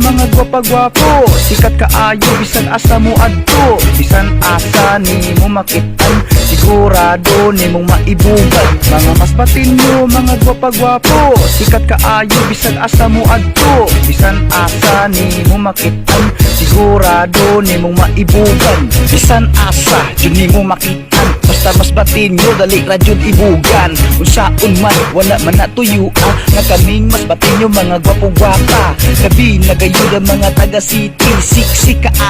mga gwapa-gwapo. Sikat kaayo bisan asa mo adto. Bisan asa ni mo makitan Sigurado ni mong maibugan. Mga masbatin nyo mga gwapa-gwapo. Sikat kaayo bisan asa mo adto. Bisan asa ni mo makitan Sigurado ni mong maibugan. Bisan asa yun ni mo makitan Basta mas batin nyo dali ra jud ibugan. Unsaon man wala man natuyuan Nga kaming mas batin nyo mga gwapo-gwapa. Gabi nagayud ang mga taga city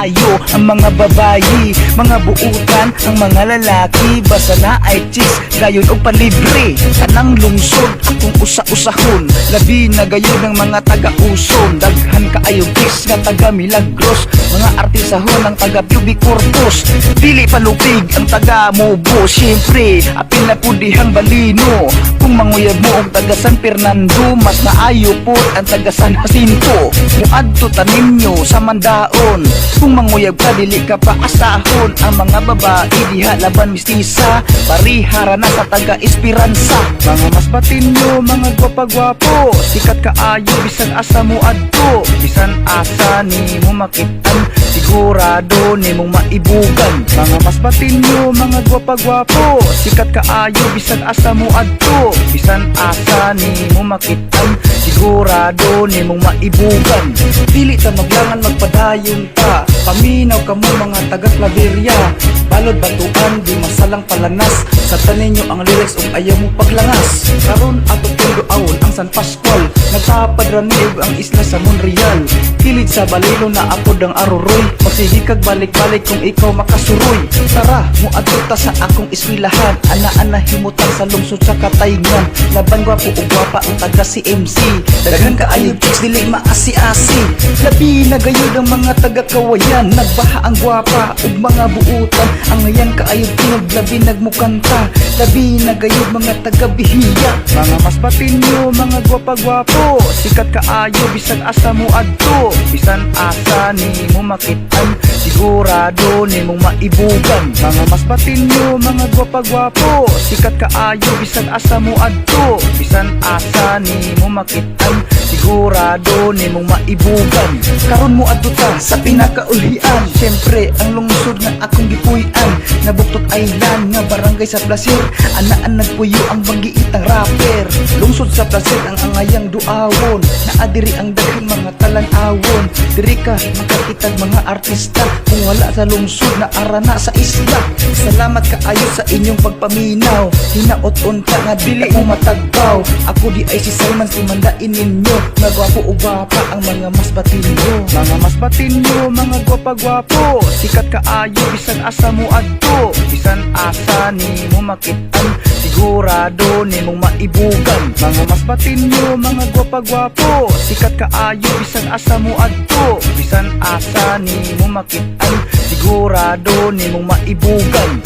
Kaayo ang mga babayi Mga buutan ang mga lalaki. Basta na ay chicks gayon og palibre Kanang lungsod akong usa-usahon. Labi nagayud ang mga taga-usom Daghan kaayo chicks nga taga Milagros Mga artisahon ang taga Pubic Corpus. Dili palupig ang taga Mobo Siyempre, apil na po dihang balino. Kung manguyab mo ang taga San Fernando Mas maayo po ang taga San Jacinto. Muadto tanim nyo sa mandaon. Kung manguyab ka, dili ka pa asahon. Ang mga babae diha laban mistisa. Parihara na sa taga Esperanza Mga mas batin nyo, mga gwapa-gwapo. Sikat kaayo, bisan asa mo adto. Bisan asa ni mo makitan. Sigurado ni mong maibugan. Mga mas batin nyo, mga gwapa-gwapo. Sikat kaayo, bisan asa mo adto. Bisan asa ni mo makitan. Sigurado ni mong maibugan. Dili ta maglangan magpadayon ta Paminaw ka mo mga taga Claveria Balod batuan, di masalang palanas. Sa tanin ang lyrics ug ayaw mo paglangas. Karon ato pundo awon ang San Pascual. Nagpapadranig ang isla sa Monreal. Kilid sa balilo na apod ang aruroy. Magsigikag balik-balik kung ikaw makasuroy. Tara, muadto sa akong iswilahan Ana-ana himutan sa lungsod sa Katayngan Laban gwapo o gwapa ang taga CMC Daghan ka ayog chicks dili maasi-asi. Labi na gayud ang mga taga kawayan Nagbaha ang gwapa ug mga buutan Ang ngayan ka ayog tinog labi nagmukanta Labi na gayud mga taga bihiya Mga mas batin nyo mga gwapa-gwapo. Sikat kaayo bisan asa mo adto. Bisan asa ni mo makitan Sigurado ni mong maibugan. Mga mas batin nyo mga gwapa-gwapo. Sikat kaayo bisan asa mo adto. Bisan asa ni mo makitan Sigurado ni mong maibugan. Karon mo adto ta sa pinakaulian. Siyempre ang lungsod nga akong gipuy-an. Nabuktot Island nga barangay sa Placer Anaan nagpuyo ang banggiitang rapper. Lungsod sa Placer ang angayang duawon. Naadiri ang daghang mga talan-awon. Diri ka makakitag mga artista. Kung wala sa lungsod na arana sa isla. Salamat kaayo sa inyong pagpaminaw. Hinaot-on ka nga dili mo matagbaw Ako di ay si Simon simandain ninyo. Nga gwapo o gwapa ang mga mas batin nyo. Mga mas batin nyo, mga gwapa-gwapo. Sikat kaayo, bisan asa mo adto. Bisan asa ni mo makitan Sigurado ni mong maibugan. Mga mas batin nyo, mga gwapa-gwapo. Sikat kaayo, bisan asa mo adto. Bisan asa ni mo makitan Sigurado ni mong maibugan